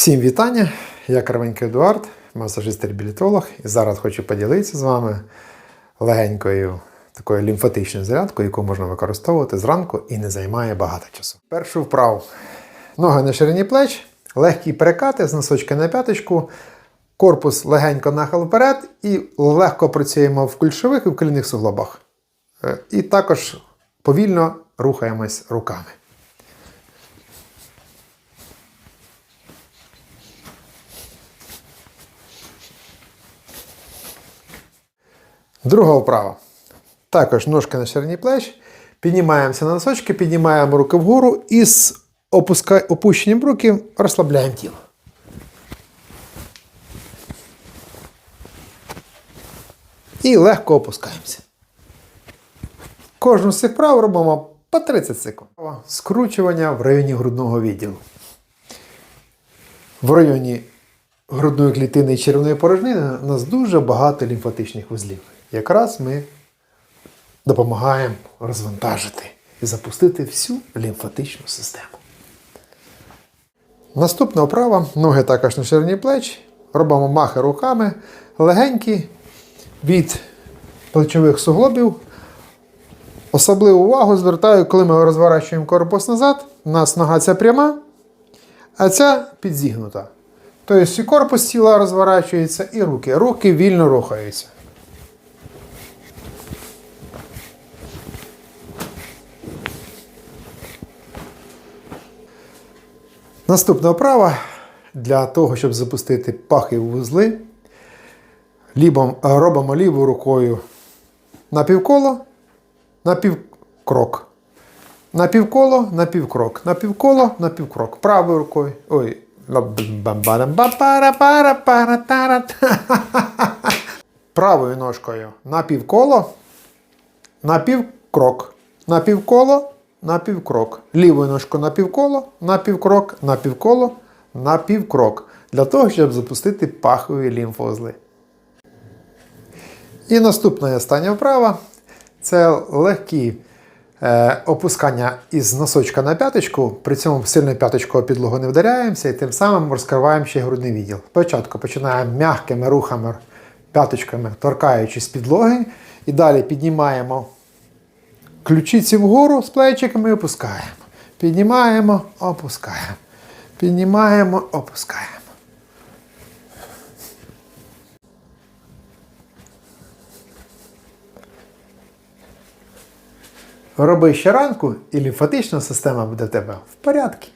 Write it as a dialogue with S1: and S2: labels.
S1: Всім вітання! Я Карвенько Едуард, масажист-реабілітолог, і зараз хочу поділитися з вами легенькою такою лімфатичною зарядкою, яку можна використовувати зранку і не займає багато часу. Першу вправу. Ноги на ширині плеч, легкі перекати з носочки на п'яточку, корпус легенько нахил вперед і легко працюємо в кульшових і в колінних суглобах. Е, І також повільно рухаємось руками. Друга вправа. Також ножки на ширині плеч. Піднімаємося на носочки, піднімаємо руки вгору і з опущенням руки розслабляємо тіло. І легко опускаємося. Кожну з цих вправ робимо по 30 секунд. Скручування в районі грудного відділу. В районі грудної клітини і червної порожнини у нас дуже багато лімфатичних вузлів. Якраз ми допомагаємо розвантажити і запустити всю лімфатичну систему. Наступна вправа. Ноги також на ширині плеч. Робимо махи руками, легенькі від плечових суглобів. Особливу увагу звертаю, коли ми розворачуємо корпус назад. У нас нога ця пряма, а ця підзігнута. Тобто і корпус тіла розворачується, і руки. Руки вільно рухаються. Наступна вправа для того, щоб запустити пахи в вузли. Лібом, е, робимо лівою рукою на півколо, на півкрок. На півколо, на півкрок. На півколо, на півкрок. Правою рукою. Ой. Правою ножкою на півколо, на півкрок. На півколо, на півкрок. Лівою ножкою на півколо, на півкрок, на півколо, на півкрок. Для того, щоб запустити пахові лімфоузли. І наступна і остання вправа це легкі опускання із носочка на п'яточку. При цьому сильно п'яточкою підлогу не вдаряємося і тим самим розкриваємо ще грудний відділ. Спочатку починаємо м'якими рухами п'яточками, торкаючись підлоги. І далі піднімаємо ключиці вгору з плечиками і опускаємо. Піднімаємо, опускаємо. Піднімаємо, опускаємо. Роби ще ранку, і лімфатична система буде в тебе в порядку.